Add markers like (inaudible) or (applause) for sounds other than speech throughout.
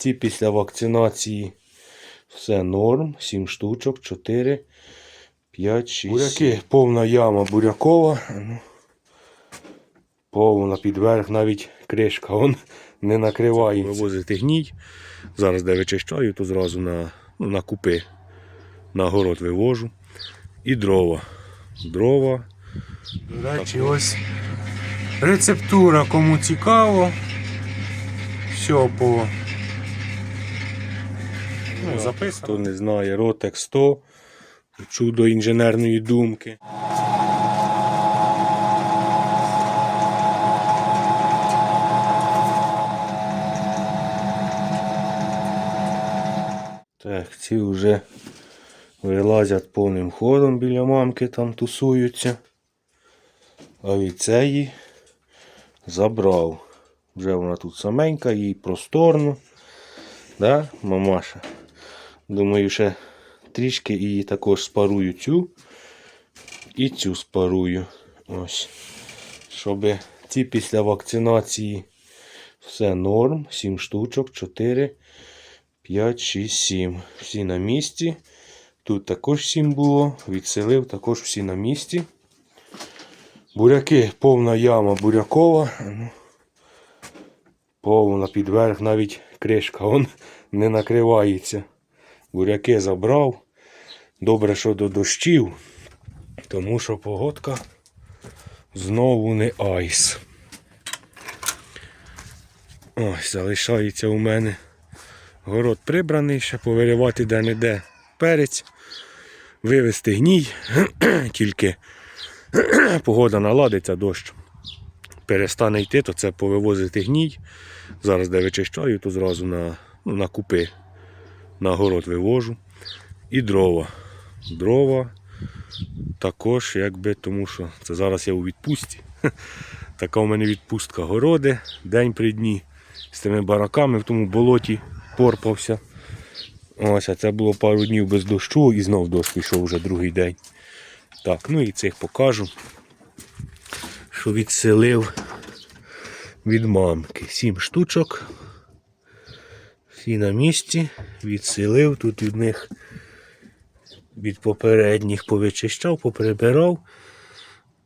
ці після вакцинації все норм. 7 штучок, 4, 5, 6. Буряки, повна яма бурякова. Ну, Повна підверх, навіть кришка он не накривається. Вивозити гній. Зараз де вичищаю, то зразу на, ну, на купи. На город вивожу. І дрова. Дрова. До речі, ось рецептура, кому цікаво. Все по ну, Хто не знає, Ротек 100, чудо інженерної думки. Так, ці вже вилазять повним ходом біля мамки, там тусуються. А від цієї забрав. Вже вона тут саменька, їй просторно. Да, мамаша? Думаю, ще трішки і також спарую цю і цю спарую. Ось. Щоб ці після вакцинації все норм. 7 штучок, 4, 5, 6, 7. Всі на місці. Тут також 7 було. Відселив також всі на місці. Буряки, повна яма бурякова. Ну, Повна підверх, навіть кришка он не накривається. Буряки забрав. Добре, що до дощів, тому що погодка знову не айс. Ось, залишається у мене город прибраний, ще повиривати де-не-де перець, вивезти гній, (clears throat) тільки (clears throat) погода наладиться дощ. Перестане йти, то це повивозити гній. Зараз де вичищаю, то зразу на, ну, на купи на город вивожу. І дрова. Дрова також, якби, тому що це зараз я у відпустці. (laughs) Така у мене відпустка городи, день при дні з тими бараками в тому болоті порпався. Ось, а це було пару днів без дощу і знов дощ пішов вже другий день. Так, ну і цих покажу, що відселив від мамки. Сім штучок. Всі на місці, відселив, тут від них від попередніх повичищав, поприбирав.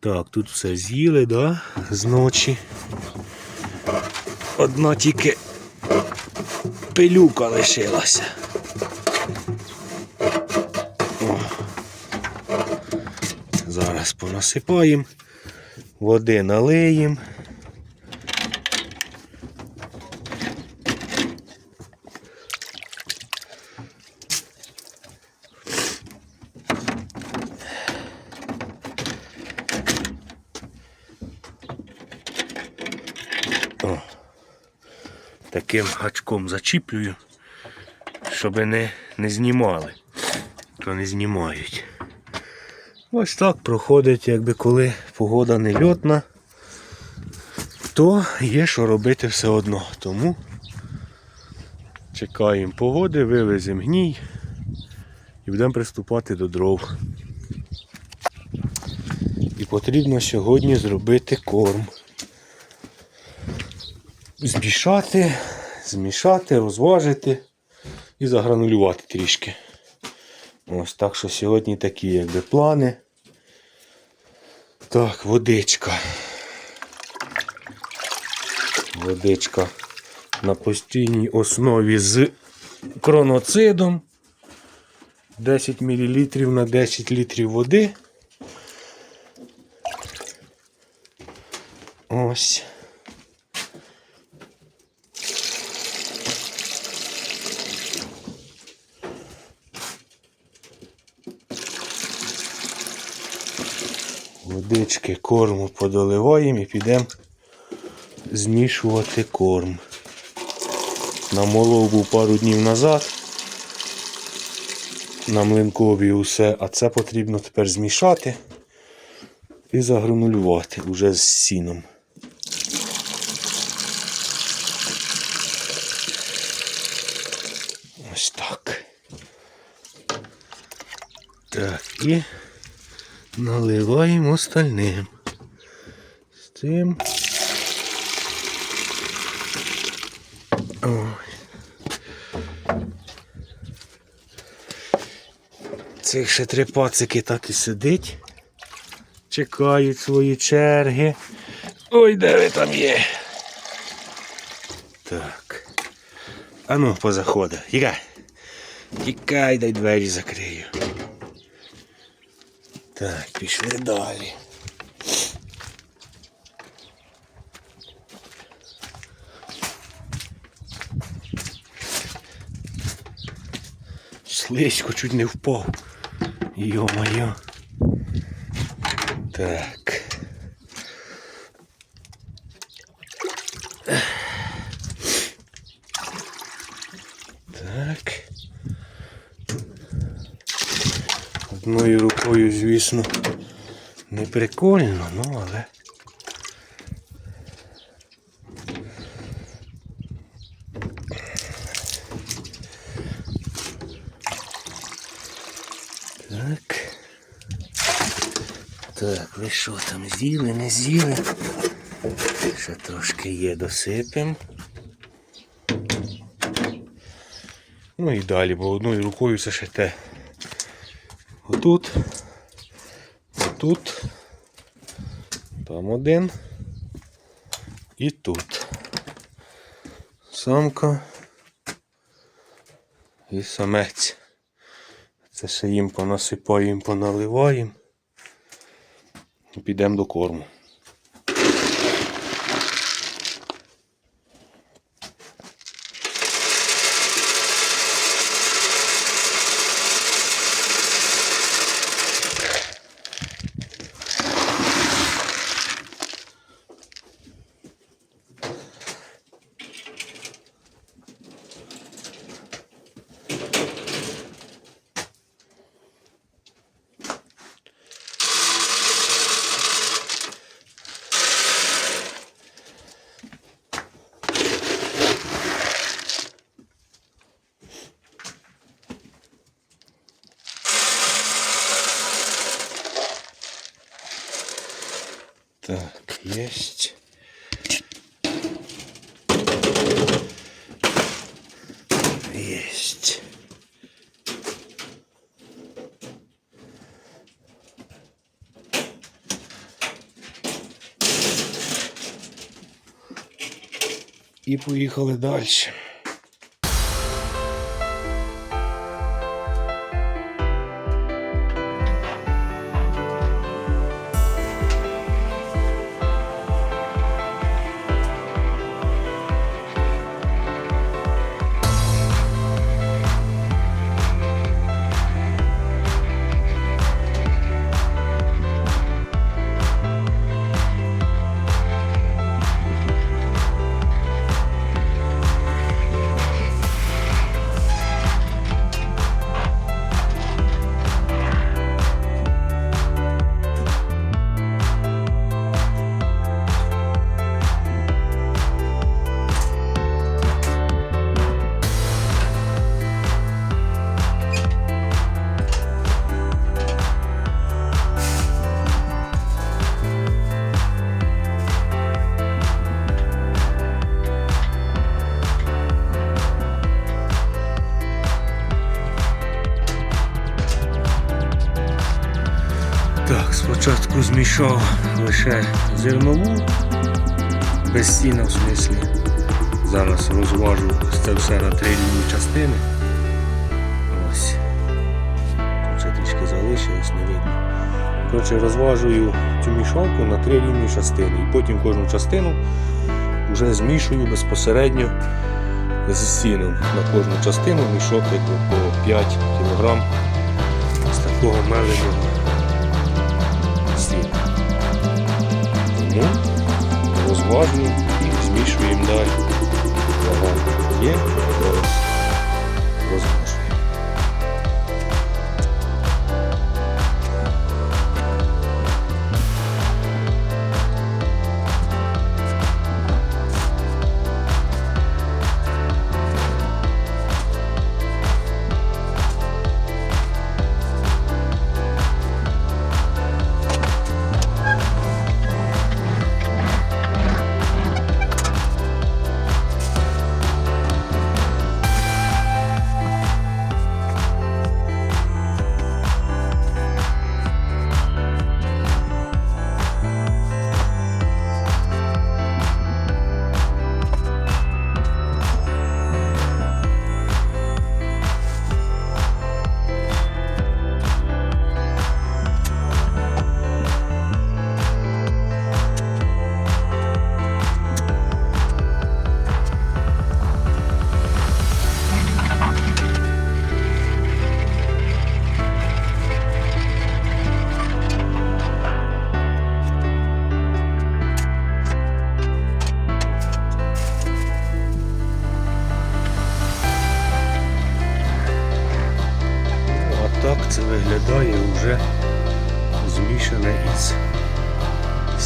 Так, тут все з'їли, да, з ночі. Одна тільки пилюка лишилася. О. Зараз понасипаємо, води налиємо. О, таким гачком зачіплюю, щоб не, не знімали, то не знімають. Ось так проходить, якби коли погода не льотна, то є що робити все одно. Тому чекаємо погоди, вивеземо гній і будемо приступати до дров. І потрібно сьогодні зробити корм змішати, змішати, розважити і загранулювати трішки. Ось так що сьогодні такі якби плани. Так, водичка. Водичка на постійній основі з кроноцидом. 10 мл на 10 літрів води. Ось. Водички корму подоливаємо і підемо змішувати корм. Намолов був пару днів назад. На млинкові усе, а це потрібно тепер змішати і загранулювати уже з сіном. Ось так. Так, і наливаємо остальним. З цим. Ой. Цих ще три пацики так і сидить. Чекають свої черги. Ой, де ви там є. Так. Ану, позаходи. Тікай. Тікай, дай двері закрию. Так, пішли далі. Слизько чуть не впав. Йо-моє. Так. Одною рукою, звісно, не прикольно, ну але. Так. Так, ви що там з'їли, не з'їли? Ще трошки є, досипем. Ну і далі, бо одною рукою це ще те. Отут. Отут. Там один. І тут. Самка. І самець. Це ще їм понасипаємо, поналиваємо. І підемо до корму. І поїхали далі. Змішав лише зернову, без сіна в смислі. Зараз розважу це все на три рівні частини. Ось. Тут трішки залишилось, не видно. Коротше, розважую цю мішалку на три рівні частини. І потім кожну частину вже змішую безпосередньо з сіном. На кожну частину мішок по 5 кг з такого меленого Тому розважуємо і змішуємо далі. Вага є, зараз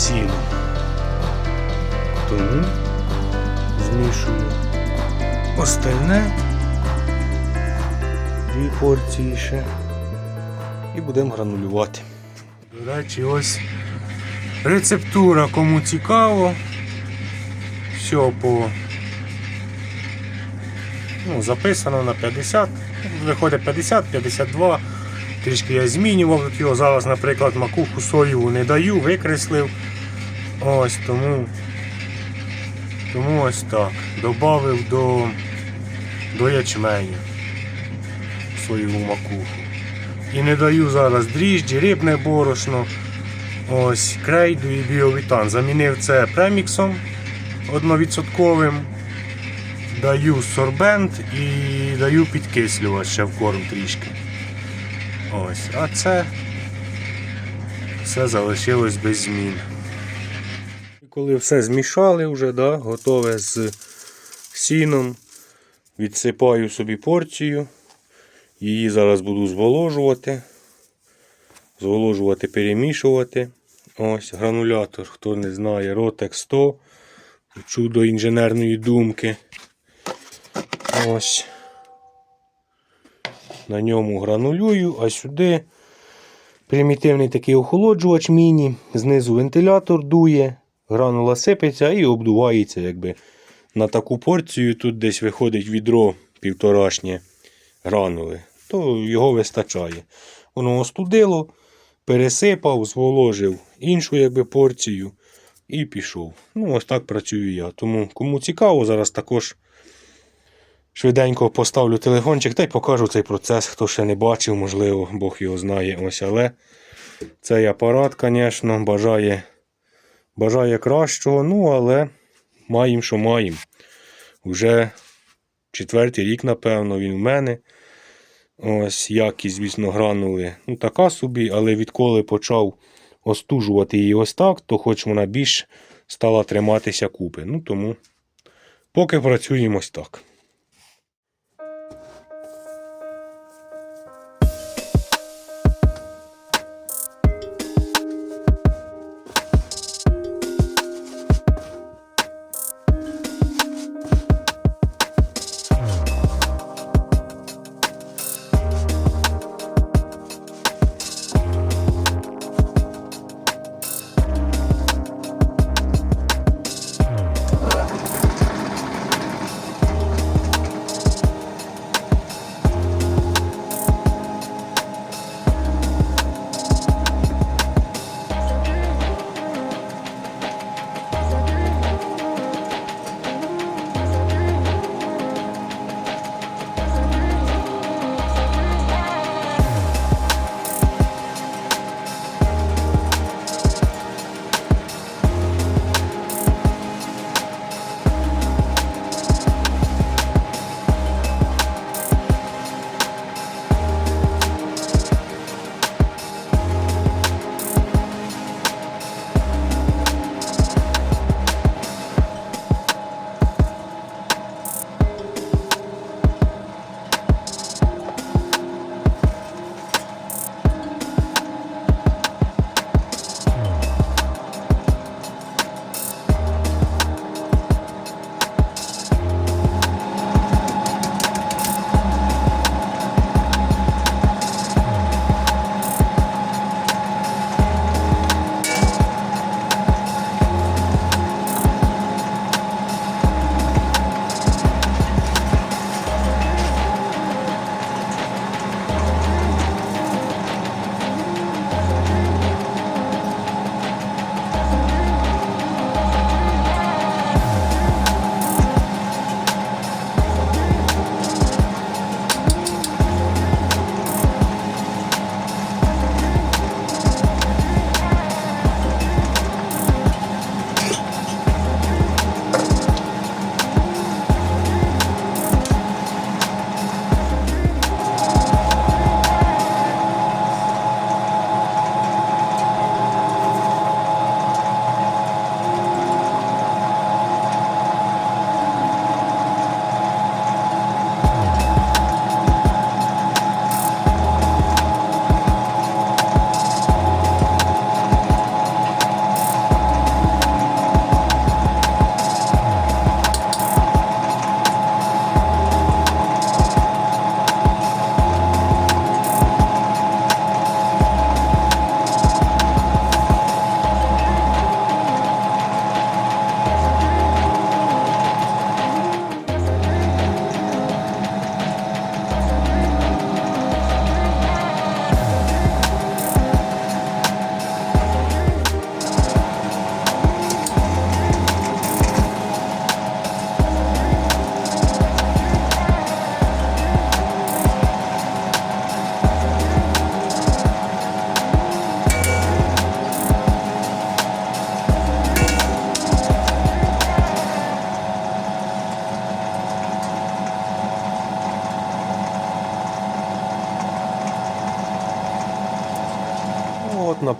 сілом. Тому змішую остальне дві порції ще і будемо гранулювати. До речі, ось рецептура, кому цікаво. Все по ну, записано на 50, виходить 50, 52. Трішки я змінював його. Зараз, наприклад, макуху соєву не даю, викреслив. Ось тому. Тому ось так. Добавив до, до ячменю соєву макуху. І не даю зараз дріжджі, рибне борошно. Ось крейду і біовітан. Замінив це преміксом одновідсотковим. Даю сорбент і даю підкислювач ще в корм трішки. Ось, а це все залишилось без змін. Коли все змішали вже, да, готове з сіном, відсипаю собі порцію. Її зараз буду зволожувати. Зволожувати, перемішувати. Ось гранулятор, хто не знає, Rotex 100. Чудо інженерної думки. Ось. На ньому гранулюю, а сюди примітивний такий охолоджувач міні. Знизу вентилятор дує, гранула сипеться і обдувається. якби. На таку порцію тут десь виходить відро півторашнє гранули, то його вистачає. Воно остудило, пересипав, зволожив іншу якби, порцію і пішов. Ну, ось так працюю я. Тому кому цікаво, зараз також швиденько поставлю телефончик та й покажу цей процес. Хто ще не бачив, можливо, Бог його знає. Ось, але цей апарат, звісно, бажає, бажає кращого, ну, але маємо, що маємо. Вже четвертий рік, напевно, він в мене. Ось якість, звісно, гранули. Ну, така собі, але відколи почав остужувати її ось так, то хоч вона більш стала триматися купи. Ну тому поки працюємо ось так.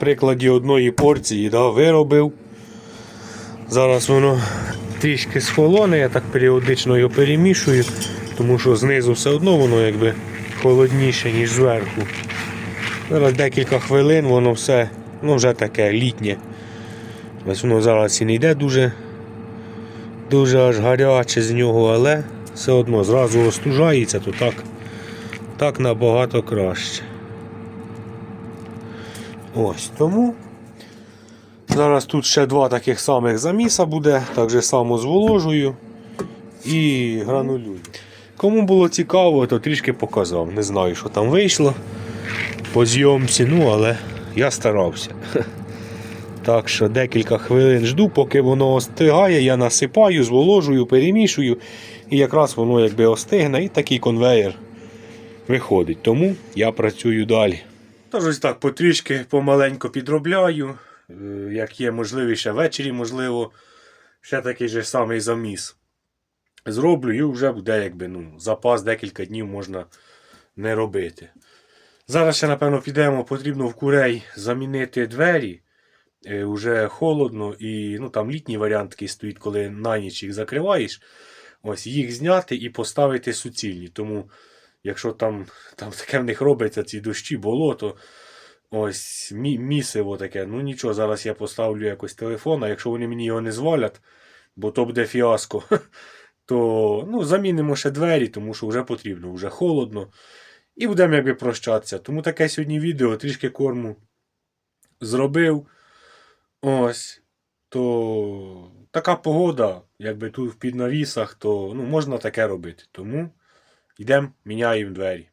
Прикладі одної порції да, виробив. Зараз воно трішки схолоне, я так періодично його перемішую, тому що знизу все одно воно якби холодніше, ніж зверху. Зараз декілька хвилин воно все ну, вже таке літнє. Ось воно зараз і не йде дуже, дуже аж гаряче з нього, але все одно зразу остужається, то так, так набагато краще. Ось тому. Зараз тут ще два таких самих заміса буде, так же само зволожую і гранулюю. Кому було цікаво, то трішки показав. Не знаю, що там вийшло по зйомці, ну але я старався. (laughs) Так що декілька хвилин жду, поки воно остигає, я насипаю, зволожую, перемішую, і якраз воно якби остигне, і такий конвейер виходить. Тому я працюю далі. Тож ось так потрішки помаленько підробляю. Е, Як є можливість, ще ввечері, можливо, ще такий же самий заміс. Зроблю і вже буде якби, ну, запас декілька днів можна не робити. Зараз ще, напевно, підемо, потрібно в курей замінити двері. Е, Уже холодно і ну, там літній варіант такий стоїть, коли на ніч їх закриваєш. Ось їх зняти і поставити суцільні. Тому, якщо там, там таке в них робиться, ці дощі, болото, ось мі- місиво таке. Ну нічого, зараз я поставлю якось телефон, а якщо вони мені його не звалять, бо то буде фіаско, (laughs) то ну, замінимо ще двері, тому що вже потрібно, вже холодно. І будемо якби прощатися. Тому таке сьогодні відео, трішки корму зробив. Ось. То така погода, якби тут в піднавісах, то ну, можна таке робити. Тому йдемо, міняємо двері.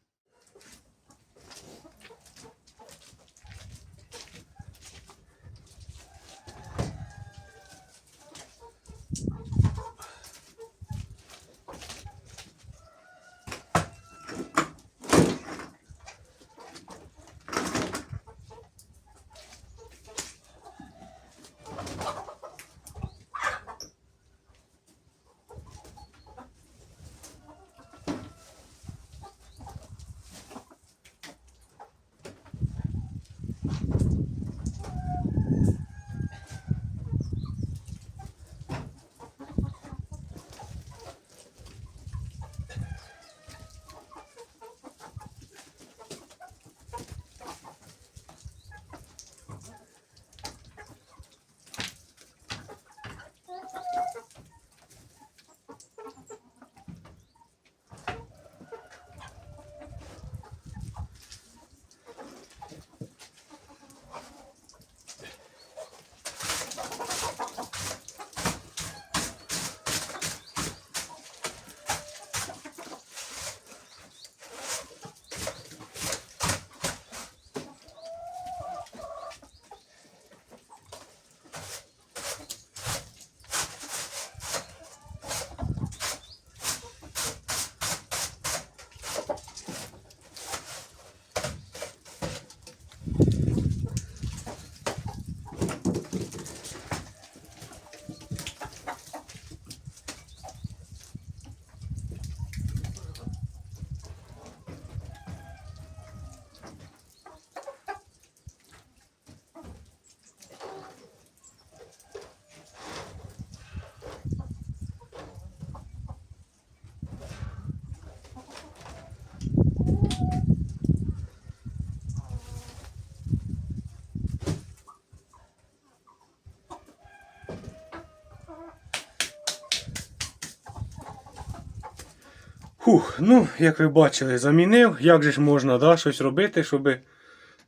Хух, ну, як ви бачили, замінив. Як же ж можна да, щось робити, щоб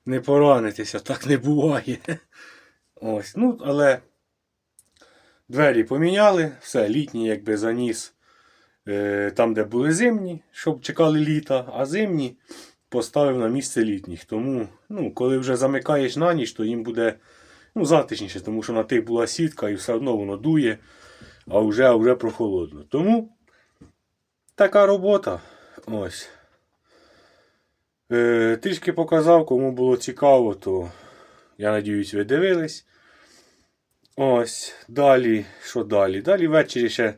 не поранитися? Так не буває. Ось, ну, але двері поміняли, все, літній якби заніс е, там, де були зимні, щоб чекали літа, а зимні поставив на місце літніх. Тому, ну, коли вже замикаєш на ніч, то їм буде ну, затишніше, тому що на тих була сітка і все одно воно дує, а вже, вже прохолодно. Тому така робота. Ось. Е, трішки показав, кому було цікаво, то я надіюсь, ви дивились. Ось. Далі, що далі? Далі ввечері ще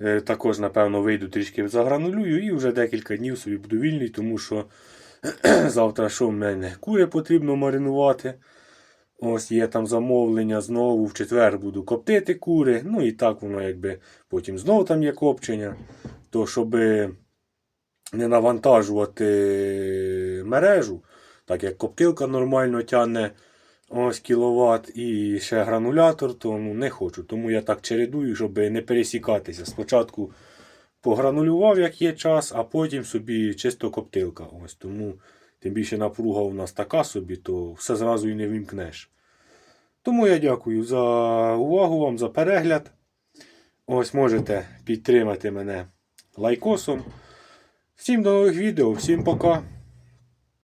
е, також, напевно, вийду трішки загранулюю і вже декілька днів собі буду вільний, тому що (clears throat) завтра що в мене кури потрібно маринувати. Ось є там замовлення, знову в четвер буду коптити кури. Ну і так воно якби потім знову там є копчення. То щоб не навантажувати мережу, так як коптилка нормально тягне ось кіловат і ще гранулятор, то ну, не хочу. Тому я так чередую, щоб не пересікатися. Спочатку погранулював, як є час, а потім собі чисто коптилка. Ось тому тим більше напруга у нас така собі, то все зразу і не вімкнеш. Тому я дякую за увагу вам, за перегляд. Ось можете підтримати мене лайкосом. Всім до нових відео, всім пока.